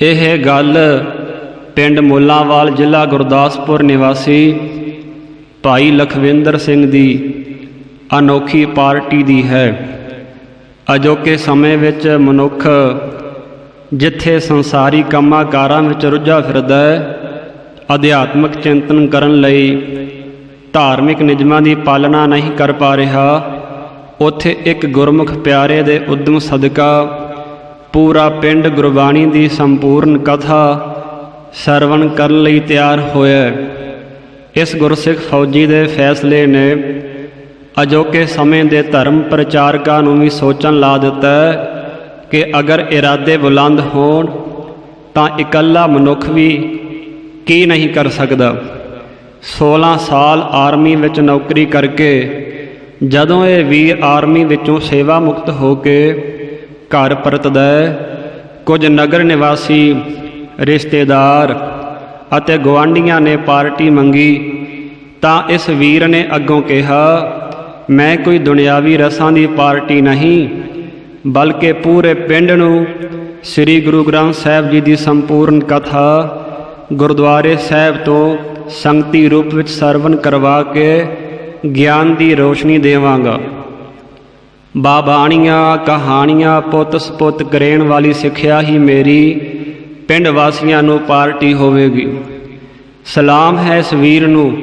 ਇਹ ਗੱਲ ਪਿੰਡ ਮੁੱਲਾਂਵਾਲ ਜ਼ਿਲ੍ਹਾ ਗੁਰਦਾਸਪੁਰ ਨਿਵਾਸੀ ਭਾਈ ਲਖਵਿੰਦਰ ਸਿੰਘ ਦੀ ਅਨੋਖੀ ਪਾਰਟੀ ਦੀ ਹੈ। ਅਜੋਕੇ ਸਮੇਂ ਵਿੱਚ ਮਨੁੱਖ ਜਿੱਥੇ ਸੰਸਾਰੀ ਕੰਮਾਂ ਕਾਰਾਂ ਵਿੱਚ ਰੁੱਝਾ ਫਿਰਦਾ ਹੈ, ਅਧਿਆਤਮਿਕ ਚਿੰਤਨ ਕਰਨ ਲਈ ਧਾਰਮਿਕ ਨਿਯਮਾਂ ਦੀ ਪਾਲਣਾ ਨਹੀਂ ਕਰ ਪਾ ਰਿਹਾ, ਉੱਥੇ ਇੱਕ ਗੁਰਮੁਖ ਪਿਆਰੇ ਦੇ ਉਦਮ ਸਦਕਾ ਪੂਰਾ ਪਿੰਡ ਗੁਰਬਾਣੀ ਦੀ ਸੰਪੂਰਨ ਕਥਾ ਸਰਵਣ ਕਰਨ ਲਈ ਤਿਆਰ ਹੋਇਆ। ਇਸ ਗੁਰਸਿੱਖ ਫੌਜੀ ਦੇ ਫੈਸਲੇ ਨੇ ਅਜੋਕੇ ਸਮੇਂ ਦੇ ਧਰਮ ਪ੍ਰਚਾਰਕਾਂ ਨੂੰ ਵੀ ਸੋਚਣ ਲਾ ਦਿੱਤਾ ਕਿ ਅਗਰ ਇਰਾਦੇ ਬੁਲੰਦ ਹੋਣ, ਤਾਂ ਇਕੱਲਾ ਮਨੁੱਖ ਵੀ ਕੀ ਨਹੀਂ ਕਰ ਸਕਦਾ। 16 ਸਾਲ ਆਰਮੀ ਵਿੱਚ ਨੌਕਰੀ ਕਰਕੇ ਜਦੋਂ ਇਹ ਵੀਰ ਆਰਮੀ ਵਿੱਚੋਂ ਸੇਵਾ ਮੁਕਤ ਹੋ ਕੇ ਘਰ ਪਰਤਦਾ, ਕੁਝ ਨਗਰ ਨਿਵਾਸੀ ਰਿਸ਼ਤੇਦਾਰ ਅਤੇ ਗਵਾਂਢੀਆਂ ਨੇ ਪਾਰਟੀ ਮੰਗੀ, ਤਾਂ ਇਸ ਵੀਰ ਨੇ ਅੱਗੋਂ ਕਿਹਾ, ਮੈਂ ਕੋਈ ਦੁਨਿਆਵੀ ਰਸਾਂ ਦੀ ਪਾਰਟੀ ਨਹੀਂ, ਬਲਕਿ ਪੂਰੇ ਪਿੰਡ ਨੂੰ ਸ੍ਰੀ ਗੁਰੂ ਗ੍ਰੰਥ ਸਾਹਿਬ ਜੀ ਦੀ ਸੰਪੂਰਨ ਕਥਾ ਗੁਰਦੁਆਰੇ ਸਾਹਿਬ ਤੋਂ ਸੰਗਤੀ ਰੂਪ ਵਿੱਚ ਸਰਵਨ ਕਰਵਾ ਕੇ ਗਿਆਨ ਦੀ ਰੋਸ਼ਨੀ ਦੇਵਾਂਗਾ। ਬਾਬਾਣੀਆਂ, ਕਹਾਣੀਆਂ, ਪੁੱਤ ਸਪੁੱਤ ਕਰੇਣ ਵਾਲੀ ਸਿੱਖਿਆ ਹੀ ਮੇਰੀ, ਪਿੰਡ ਵਾਸੀਆਂ ਨੂੰ ਪਾਰਟੀ ਹੋਵੇਗੀ। ਸਲਾਮ ਹੈ ਇਸ ਵੀਰ ਨੂੰ,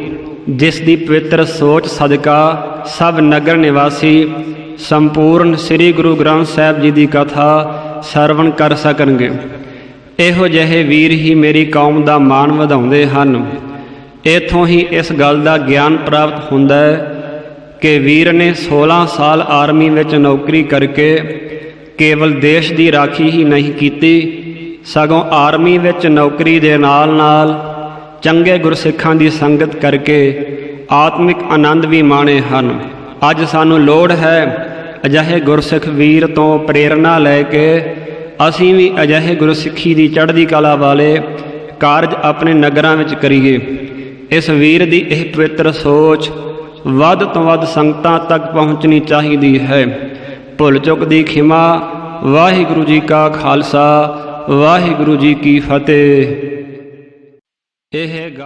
ਜਿਸ ਦੀ ਪਵਿੱਤਰ ਸੋਚ ਸਦਕਾ ਸਭ ਨਗਰ ਨਿਵਾਸੀ ਸੰਪੂਰਨ ਸ੍ਰੀ ਗੁਰੂ ਗ੍ਰੰਥ ਸਾਹਿਬ ਜੀ ਦੀ ਕਥਾ ਸਰਵਣ ਕਰ ਸਕਣਗੇ। ਇਹੋ ਜਿਹੇ ਵੀਰ ਹੀ ਮੇਰੀ ਕੌਮ ਦਾ ਮਾਣ ਵਧਾਉਂਦੇ ਹਨ। ਇਥੋਂ ਹੀ ਇਸ ਗੱਲ ਦਾ ਗਿਆਨ ਪ੍ਰਾਪਤ ਹੁੰਦਾ ਹੈ ਕਿ ਵੀਰ ਨੇ 16 ਸਾਲ ਆਰਮੀ ਵਿੱਚ ਨੌਕਰੀ ਕਰਕੇ ਕੇਵਲ ਦੇਸ਼ ਦੀ ਰਾਖੀ ਹੀ ਨਹੀਂ ਕੀਤੀ, ਸਗੋਂ ਆਰਮੀ ਵਿੱਚ ਨੌਕਰੀ ਦੇ ਨਾਲ-ਨਾਲ ਚੰਗੇ ਗੁਰਸਿੱਖਾਂ ਦੀ ਸੰਗਤ ਕਰਕੇ ਆਤਮਿਕ ਆਨੰਦ ਵੀ ਮਾਣੇ ਹਨ। ਅੱਜ ਸਾਨੂੰ ਲੋੜ ਹੈ ਅਜਿਹੇ ਗੁਰਸਿੱਖ ਵੀਰ ਤੋਂ ਪ੍ਰੇਰਣਾ ਲੈ ਕੇ ਅਸੀਂ ਵੀ ਅਜਿਹੇ ਗੁਰਸਿੱਖੀ ਦੀ ਚੜ੍ਹਦੀ ਕਲਾ ਵਾਲੇ ਕਾਰਜ ਆਪਣੇ ਨਗਰਾਂ ਵਿੱਚ ਕਰੀਏ। ਇਸ ਵੀਰ ਦੀ ਇਹ ਪਵਿੱਤਰ ਸੋਚ ਵੱਧ ਤੋਂ ਵੱਧ ਸੰਗਤਾਂ ਤੱਕ ਪਹੁੰਚਣੀ ਚਾਹੀਦੀ ਹੈ। ਭੁੱਲ ਚੁੱਕ ਦੀ ਖਿਮਾ, ਵਾਹਿਗੁਰੂ ਜੀ ਕਾ ਖਾਲਸਾ, ਵਾਹਿਗੁਰੂ ਜੀ ਕੀ ਫਤਿਹ। ਇਹ ਗੱਲ